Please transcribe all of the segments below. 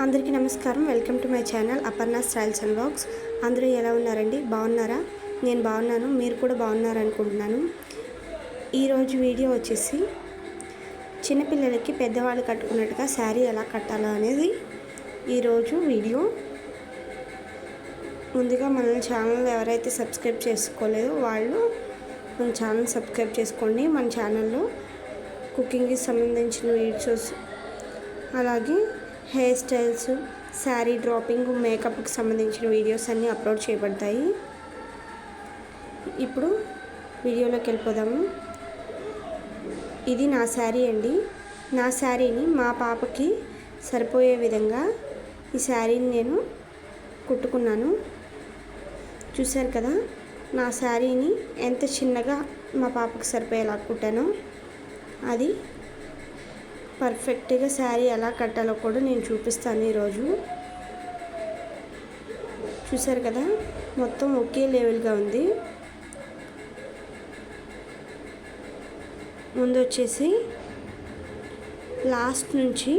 అందరికీ నమస్కారం. Welcome to my channel Aparna styles and blogs అందరూ ఎలా ఉన్నారండి? బాగున్నారా? నేను బాగున్నాను. మీరు కూడా బాగున్నారు అనుకుంటున్నాను ఈరోజు వీడియో వచ్చేసి చిన్నపిల్లలకి పెద్దవాళ్ళు కట్టుకున్నట్టుగా శారీ ఎలా కట్టాలో అనేది ఈరోజు వీడియో. ముందుగా మన ఛానల్ ఎవరైతే సబ్స్క్రైబ్ చేసుకోలేదో వాళ్ళు మన ఛానల్ సబ్స్క్రైబ్ చేసుకోండి. మన ఛానల్లో కుకింగ్కి సంబంధించిన వీడియోస్ అలాగే హెయిర్ స్టైల్స్ శారీ డ్రాపింగ్ మేకప్కి సంబంధించిన వీడియోస్ అన్నీ అప్లోడ్ చేయబడతాయి. ఇప్పుడు వీడియోలోకి వెళ్ళిపోదాము ఇది నా శారీ అండి. నా శారీని మా పాపకి సరిపోయే విధంగా ఈ శారీని నేను కుట్టుకున్నాను. చూశారు కదా నా శారీని ఎంత చిన్నగా మా పాపకు సరిపోయేలా కుట్టానో. అది పర్ఫెక్ట్గా శారీ ఎలా కట్టాలో కూడా నేను చూపిస్తాను ఈరోజు. చూసారు కదా? మొత్తం ఒకే లెవెల్గా ఉంది. ముందు వచ్చేసి లాస్ట్ నుంచి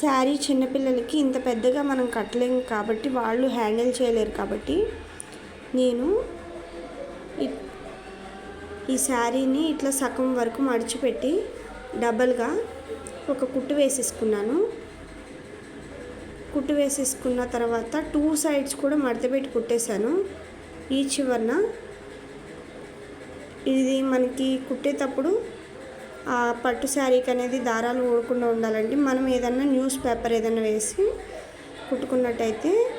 శారీ చిన్నపిల్లలకి ఇంత పెద్దగా మనం కట్టలేము కాబట్టి వాళ్ళు హ్యాండిల్ చేయలేరు కాబట్టి నేను ఈ- శారీని ఇట్లా సగం వరకు మడిచిపెట్టి డబల్గా ఒక కుట్టు వేసేసుకున్నాను. కుట్టు వేసేసుకున్న తర్వాత టూ సైడ్స్ కూడా మడతపెట్టి కుట్టేశాను. ఈ చివరన ఇది మనకి కుట్టేటప్పుడు ఆ పట్టు శారీకి అనేది దారాలు ఊడకుండా ఉండాలంటే మనం ఏదన్నా న్యూస్ పేపర్ ఏదైనా వేసి కుట్టుకున్నట్టయితే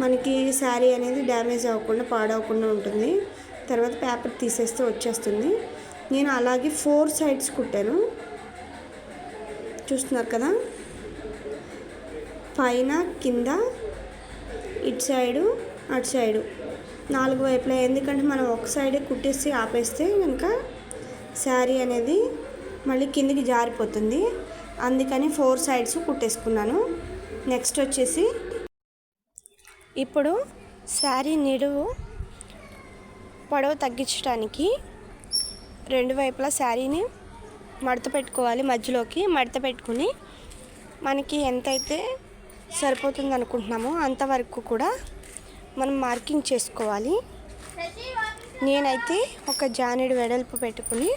మనకి శారీ అనేది డ్యామేజ్ అవ్వకుండా పాడవకుండా ఉంటుంది. తర్వాత పేపర్ తీసేస్తే వచ్చేస్తుంది. నేను అలాగే ఫోర్ సైడ్స్ కుట్టాను. చూస్తున్నారు కదా? పైన కింద ఇటు సైడు అటు సైడు. నాలుగు వైపులా. ఎందుకంటే మనం ఒక సైడే కుట్టేసి ఆపేస్తే కనుక శారీ అనేది మళ్ళీ కిందికి జారిపోతుంది. అందుకని ఫోర్ సైడ్స్ కుట్టేసుకున్నాను. నెక్స్ట్ వచ్చేసి ఇప్పుడు శారీ నిడువు పొడవు తగ్గించడానికి రెండు వైపులా శారీని మడత పెట్టుకోవాలి. మధ్యలోకి మడత పెట్టుకుని మనకి ఎంతైతే సరిపోతుంది అనుకుంటున్నామో అంతవరకు కూడా మనం మార్కింగ్ చేసుకోవాలి. నేనైతే ఒక జానెడు వెడల్పు పెట్టుకుని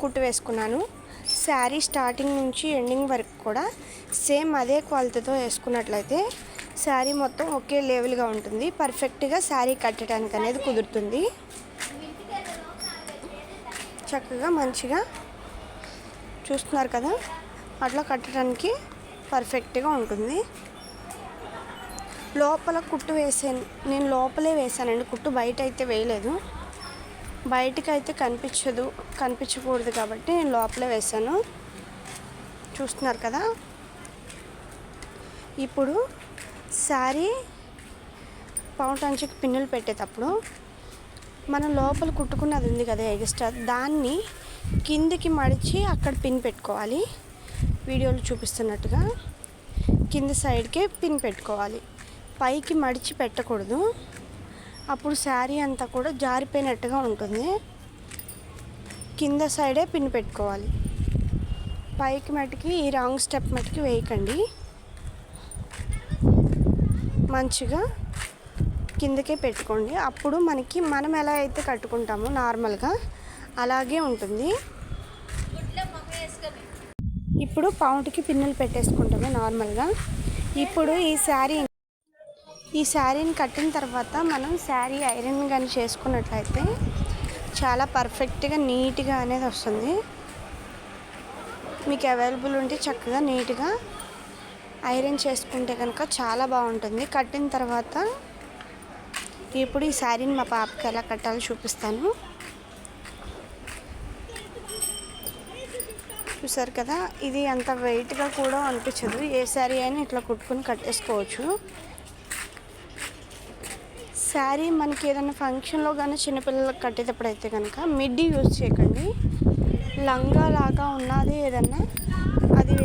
కుట్టు వేసుకున్నాను. శారీ స్టార్టింగ్ నుంచి ఎండింగ్ వరకు కూడా సేమ్ అదే క్వాలిటీతో వేసుకున్నట్లయితే శారీ మొత్తం ఒకే లెవెల్గా ఉంటుంది. పర్ఫెక్ట్గా శారీ కట్టడానికి అనేది కుదురుతుంది. చక్కగా మంచిగా చూస్తున్నారు కదా? అట్లా కట్టడానికి పర్ఫెక్ట్గా ఉంటుంది. లోపల కుట్టు వేసాను నేను లోపలే వేసానండి కుట్టు బయట అయితే వేయలేదు. బయటకు అయితే కనిపించదు కనిపించకూడదు కాబట్టి నేను లోపలే వేసాను చూస్తున్నారు కదా? ఇప్పుడు శారీ పౌటంచుకి పిన్నులు పెట్టేటప్పుడు మనం లోపల కుట్టుకున్నది ఉంది కదా ఎక్స్ట్రా దాన్ని కిందికి మడిచి అక్కడ పిన్ పెట్టుకోవాలి. వీడియోలో చూపిస్తున్నట్టుగా కింద సైడ్కే పిన్ పెట్టుకోవాలి. పైకి మడిచి పెట్టకూడదు. అప్పుడు శారీ అంతా కూడా జారిపోయినట్టుగా ఉంటుంది. కింద సైడే పిన్ పెట్టుకోవాలి. పైకి మటుకి ఈ రాంగ్ స్టెప్ మటుకి వేయకండి. మంచిగా కిందకే పెట్టుకోండి. అప్పుడు మనకి మనం ఎలా అయితే కట్టుకుంటామో నార్మల్గా అలాగే ఉంటుంది. ఇప్పుడు పౌండ్కి పిన్నులు పెట్టేసుకుంటాము నార్మల్గా. ఇప్పుడు ఈ శారీ ఈ శారీని కట్టిన తర్వాత మనం శారీ ఐరన్ కానీ చేసుకున్నట్లయితే చాలా పర్ఫెక్ట్గా నీట్గా అనేది వస్తుంది. మీకు అవైలబుల్ ఉంటే చక్కగా నీట్గా ఐరన్ చేసుకుంటే కనుక చాలా బాగుంటుంది. కట్టిన తర్వాత ఇప్పుడు ఈ శారీని మా పాపకి ఎలా కట్టాలో చూపిస్తాను. చూసారు కదా ఇది అంత వెయిట్గా కూడా అనిపించదు. ఏ శారీ అయినా ఇట్లా కుట్టుకుని కట్టేసుకోవచ్చు. శారీ మనకి ఏదైనా ఫంక్షన్లో కానీ చిన్నపిల్లలకు కట్టేటప్పుడు అయితే కనుక మిడ్డీ యూజ్ చేయకండి. లంగా లాగా ఉన్నది ఏదన్నా అది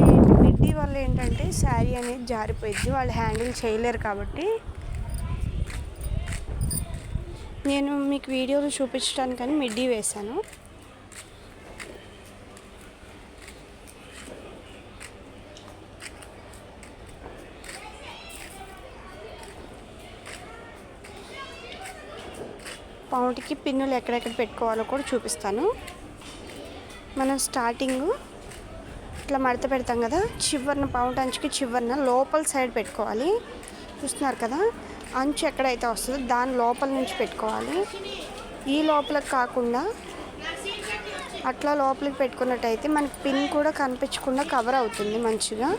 దీని వల్ల ఏంటంటే శారీ అనేది జారిపోయింది. వాళ్ళు హ్యాండిల్ చేయలేరు కాబట్టి. నేను మీకు వీడియోలు చూపించడానికని మిడ్డీ వేశాను. పౌటికి పిన్నులు ఎక్కడెక్కడ పెట్టుకోవాలో కూడా చూపిస్తాను. మనం స్టార్టింగ్ ఇట్లా మడత పెడతాం కదా చివరిన పౌండ్ అంచుకి చివరిన లోపల సైడ్ పెట్టుకోవాలి. చూస్తున్నారు కదా అంచు ఎక్కడైతే వస్తుందో దాని లోపల నుంచి పెట్టుకోవాలి. ఈ లోపలకు కాకుండా అట్లా లోపలికి పెట్టుకున్నట్టయితే మనకి పిన్ కూడా కనిపించకుండా కవర్ అవుతుంది మంచిగా.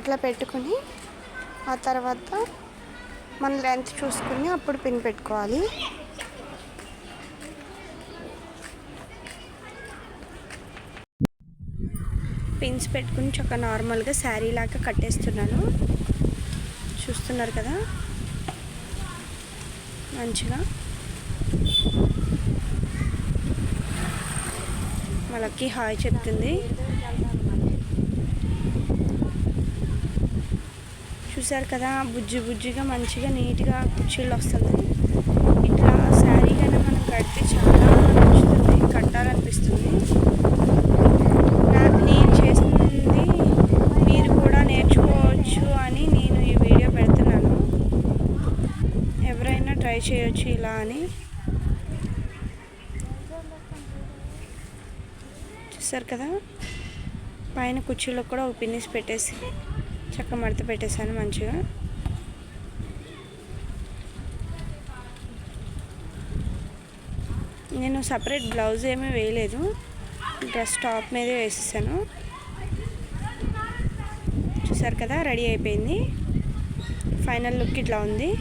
అట్లా పెట్టుకుని ఆ తర్వాత మన లెంత్ చూసుకుని అప్పుడు పిన్ పెట్టుకోవాలి. పిన్స్ పెట్టుకుని చక్క నార్మల్గా శారీ లాగా కట్టేస్తున్నాను. చూస్తున్నారు కదా? మంచిగా. వాళ్ళకి హాయ్ చెప్తుంది. చూసారు కదా? బుజ్జి బుజ్జిగా మంచిగా నీట్గా కుర్చీలు వస్తుంది. ఇట్లా శారీ కానీ మనం కడితే చాలా నచ్చుతుంది కట్టాలనిపిస్తుంది నా- నేను చేసింది మీరు కూడా నేర్చుకోవచ్చు అని నేను ఈ వీడియో పెడుతున్నాను ఎవరైనా ట్రై చేయొచ్చు ఇలా అని. చూసారు కదా? పైన కుర్చీలో కూడా ఒక పిన్నిస్ పెట్టేసి చక్క మడత పెట్టేశాను మంచిగా. నేను సపరేట్ బ్లౌజ్ ఏమీ వేయలేదు. డ్రెస్ టాప్ మీదే వేసేసాను. చూసారు కదా? రెడీ అయిపోయింది. ఫైనల్ లుక్ ఇట్లా ఉంది.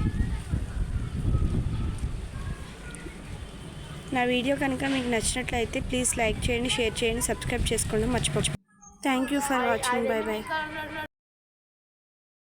నా వీడియో కనుక మీకు నచ్చినట్లయితే ప్లీజ్ లైక్ చేయండి షేర్ చేయండి సబ్స్క్రైబ్ చేసుకోండి మర్చిపోవచ్చు thank you for watching bye bye